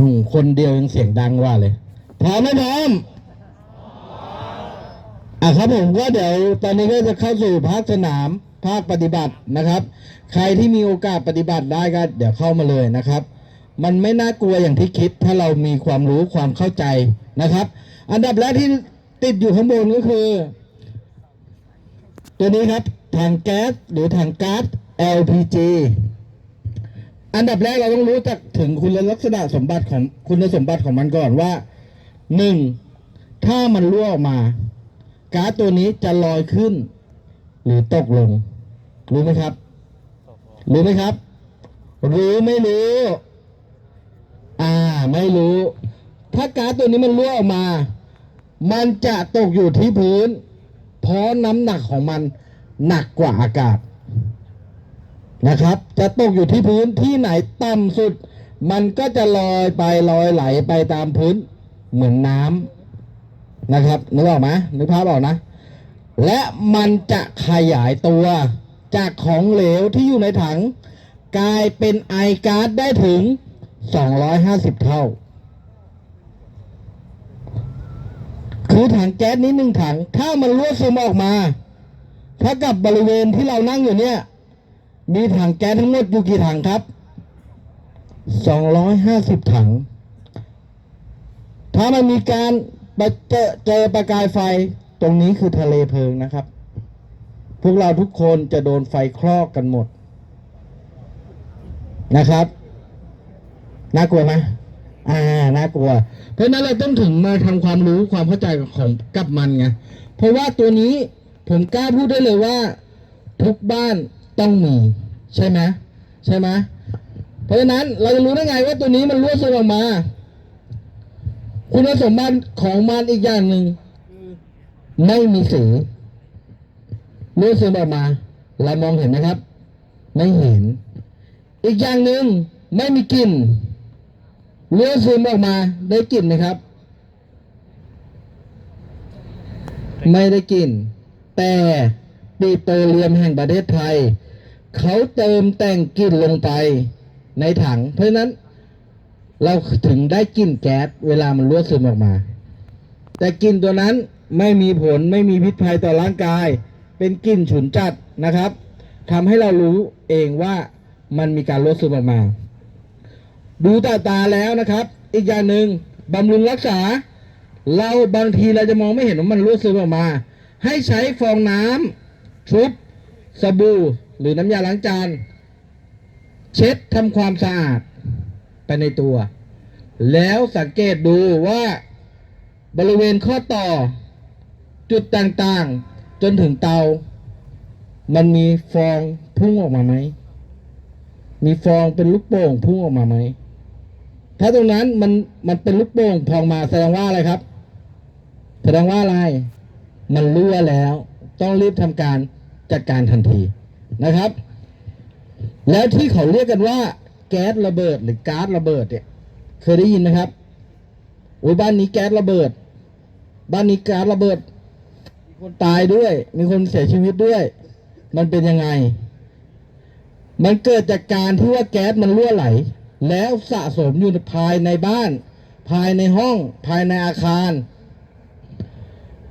อืคนเดียวยังเสียงดังว่าเลยพร้อมไหมพร้อมอะครับผมก็เดี๋ยวตอนนี้ก็จะเข้าสู่ภาคสนามภาคปฏิบัตินะครับ ใครที่มีโอกาสปฏิบัติได้ก็เดี๋ยวเข้ามาเลยนะครับ มันไม่น่ากลัวอย่างที่คิด ถ้าเรามีความรู้ความเข้าใจนะครับ อันดับแรกที่ติดอยู่ข้างบนก็คือ ตัวนี้ครับถังแก๊สหรือถังก๊าซ LPG อันดับแรกเราต้องรู้จักถึงคุณลักษณะสมบัติของคุณสมบัติของมันก่อนว่าหนึ่งถ้ามันรั่วออกมาก๊าซตัวนี้จะลอยขึ้น หรือตกลง รู้ไหมครับ รู้ไหมครับ รู้ไม่รู้ อ่า ไม่รู้ ถ้าก๊าซตัวนี้มันรั่วออกมา มันจะตกอยู่ที่พื้น เพราะน้ำหนักของมันหนักกว่าอากาศ นะครับ จะตกอยู่ที่พื้นที่ไหนต่ำสุด มันก็จะลอยไปลอยไหลไปตามพื้นเหมือนน้ำนะครับนึกออกไหมนึกภาพออกนะ และมันจะขยายตัวจากของเหลวที่อยู่ในถัง กลายเป็นไอก๊าซได้ถึง 250 เท่า คือถังแก๊สนี้หนึ่งถัง ถ้ามันรั่วซึมออกมา ถ้ากับบริเวณที่เรานั่งอยู่เนี่ย มีถังแก๊สทั้งหมดอยู่กี่ถังครับ 250 ถัง ถ้ามันมีการไปเจอเจอประกายไฟ ตรงนี้คือทะเลเพลิงนะครับ พวกเราทุกคนจะโดนไฟคลอกกันหมดนะครับ น่ากลัวไหมอ่า น่ากลัว เพราะนั้นเราต้องถึงมาทำความรู้ความเข้าใจของกับมันไง เพราะว่าตัวนี้ผมกล้าพูดได้เลยว่า ทุกบ้าน ต้องมี ใช่ไหมใช่ไหมเพราะฉะนั้นเราจะรู้ได้ไงว่าตัวนี้มันรั่วซึมออกมา คุณสมบัติของมันอีกอย่างหนึ่งไม่มีสีรั่วซึมออกมา เรามองเห็นไหมครับ ไม่เห็น อีกอย่างหนึ่งไม่มีกลิ่นเลือซึมออกมาได้กลิ่นไหมครับ ไม่ได้กลิ่นแต่ปิโตรเลียมแห่งประเทศไทย เขาเติมแต่งกลิ่นลงไปในถัง เพราะนั้น เราถึงได้กลิ่นแก๊สเวลามันรั่วซึมออกมา แต่กลิ่นตัวนั้นไม่มีผลไม่มีพิษภัยต่อร่างกาย เป็นกลิ่นฉุนจัดนะครับทำให้เรารู้เองว่ามันมีการรั่วซึมออกมา ดูตาตาแล้วนะครับ อีกอย่างหนึ่งบำรุงรักษา เราบางทีเราจะมองไม่เห็นว่ามันรั่วซึมออกมา ให้ใช้ฟองน้ำชุบสบู่ หรือน้ำยาล้างจาน เช็ดทำความสะอาดไปในตัว แล้วสังเกตดูว่าบริเวณข้อต่อ จุดต่างๆ จนถึงเตา มันมีฟองพุ่งออกมาไหม มีฟองเป็นลูกโป่งพุ่งออกมาไหม ถ้าตรงนั้นมันมันเป็นลูกโป่งพองมาแสดงว่าอะไรครับ แสดงว่าอะไร มันรั่วแล้ว ต้องรีบทำการจัดการทันที นะครับ แล้วที่เขาเรียกกันว่า แก๊สระเบิดหรือก๊าซระเบิดเนี่ย เคยได้ยินไหมครับโอ้ยบ้านนี้แก๊สระเบิด บ้านนี้ก๊าซระเบิด มีคนตายด้วย มีคนเสียชีวิตด้วย มันเป็นยังไง มันเกิดจากการที่ว่าแก๊สมันรั่วไหล แล้วสะสมอยู่ภายในบ้าน ภายในห้อง ภายในอาคาร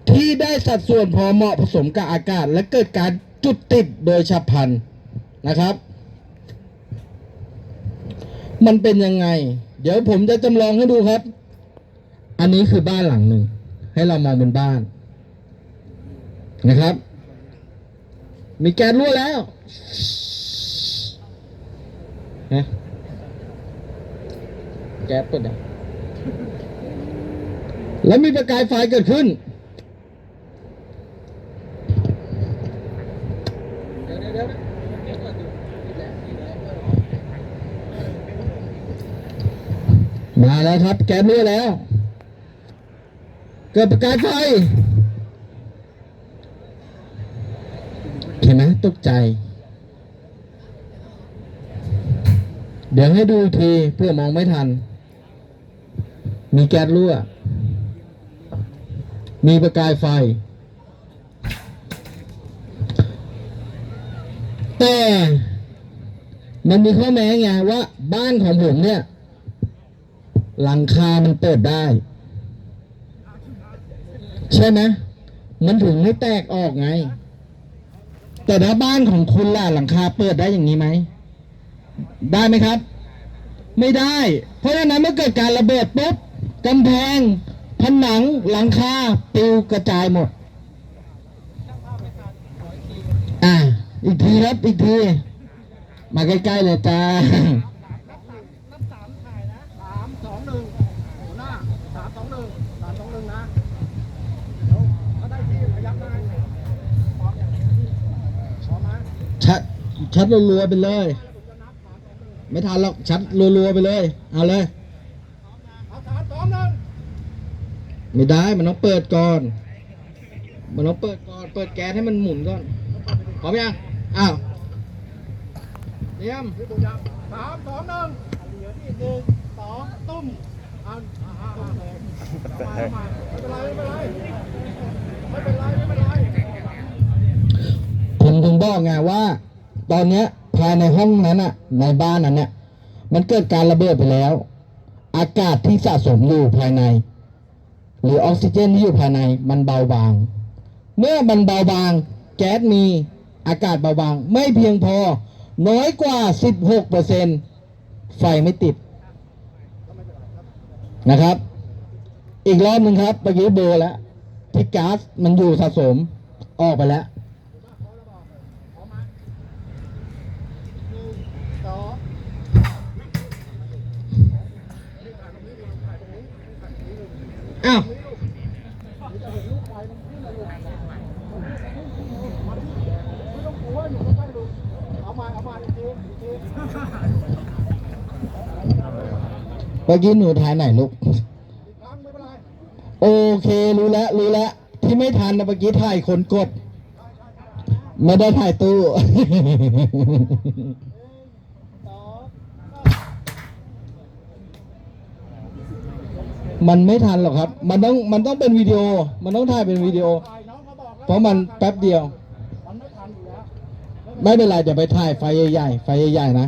ที่ได้สัดส่วนพอเหมาะผสมกับอากาศ และเกิดการ จุดติดโดยฉับพลันนะครับ มันเป็นยังไง เดี๋ยวผมจะจำลองให้ดูครับ อันนี้คือบ้านหลังหนึ่ง ให้เรามองเป็นบ้านนะครับ มีแก๊สรั่วแล้วนะแก๊สเปิดอะแล้วมีประกายไฟเกิดขึ้น มาแล้วครับ แก๊สรั่วแล้ว เกิดประกายไฟเห็นไหมตกใจ เดี๋ยวให้ดูทีเพื่อมองไม่ทัน มีแก๊สรั่ว มีประกายไฟ แต่มันมีข้อแม้ไงว่าบ้านของผมเนี่ย หลังคามันเปิดได้ ใช่ไหมมันถึงไม่แตกออกไง แต่ถ้าบ้านของคุณล่ะหลังคาเปิดได้อย่างนี้ไหม ได้ไหมครับ ไม่ได้ เพราะฉะนั้นเมื่อเกิดการระเบิดปุ๊บกำแพง ผนังหลังคาปลิวกระจายหมด อะอีกทีครับอีกที มาใกล้ๆเลยจ้า นับสามถ่ายนะสามสองหนึ่งหัวหน้าสามสองหนึ่งสามสองหนึ่งนะ เดี๋ยวถ้าได้ที่พยักหน้าให้พร้อมยังพร้อมไหม ชัด ชัดรัวๆไปเลย ไม่ทันหรอกชัดรัวๆไปเลย เอาเลย ไม่ได้มันต้องเปิดก่อน มันต้องเปิดก่อน เปิดแก๊สให้มันหมุนก่อนพร้อมยังอ้าวเตรียมสามสองหนึ่งเหลือที่หนึ่งสองตุ้มอาเอาเอาเอาเลยเอามาเอามาไม่เป็นไรไม่เป็นไรไม่เป็นไรไม่เป็นไรผมถึงบอกไงว่า ตอนเนี้ยภายในห้องนั้นอะในบ้านนั้นเนี่ยมันเกิดการระเบิดไปแล้ว อากาศที่สะสมอยู่ภายใน หรือออกซิเจนที่อยู่ภายในมันเบาบาง เมื่อมันเบาบาง แก๊สมีอากาศเบาบาง ไม่เพียงพอ น้อยกว่า 16เปอร์เซ็นไฟไม่ติดนะครับ อีกรอบหนึ่งครับเมื่อกี้เบอร์แล้วที่ก๊าซมันอยู่สะสมออกไปแล้ว พร้อมไหมหนึ่งสอง อ้าว ไม่ต้องกลัวอยู่ใกล้ๆดูเอามาเอามาอีกทีอีกที เมื่อกี้หนูถ่ายไหนลูก โอเค รู้แล้ว รู้แล้ว ที่ไม่ทันนะเมื่อกี้ถ่ายคนกด ไม่ได้ถ่ายตู้มันไม่ทันหรอกครับ มันต้อง มันต้องเป็นวิดีโอ มันต้องถ่ายเป็นวิดีโอ เพราะมันแป๊บเดียว ไม่เป็นไรเดี๋ยวไปถ่ายไฟใหญ่ๆ ไฟใหญ่ๆนะ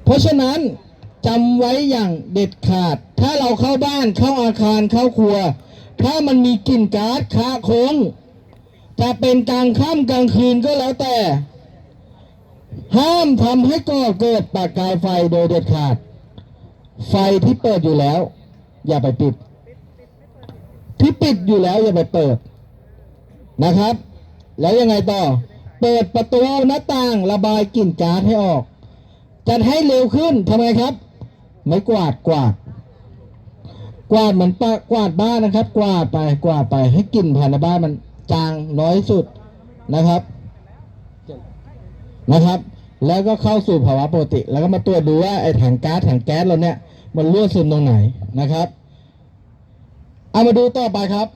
เพ ราะฉะนั้นจำไว้อย่างเด็ดขาด ถ้าเราเข้าบ้านเข้าอาคารเข้าครัว ถ้ามันมีกลิ่นก๊าซคะโคงจะเป็นกลางค่ำกลางคืนก็แล้วแต่ ห้ามทำให้ก่อเกิดประกายไฟโดยเด็ดขาด ไฟที่เปิดอยู่แล้ว อย่าไปปิด ที่ปิดอยู่แล้วอย่าไปเปิดนะครับ แล้วยังไงต่อ เปิดประตูหน้าต่างระบายกลิ่นก๊าซให้ออก จัดให้เร็วขึ้นทำไมครับ ไม่กวาดกวาด กวาดเหมือนปะกวาดบ้านนะครับ กวาดไปกวาดไปให้กลิ่นภายในบ้านมันจางน้อยสุดนะครับนะครับ แล้วก็เข้าสู่ภาวะปกติ แล้วก็มาตรวจดูว่าไอ้ถังก๊าซถังแก๊สเราเนี่ย มันรั่วซึมตรงไหนนะครับ เอามาดูต่อไปครับ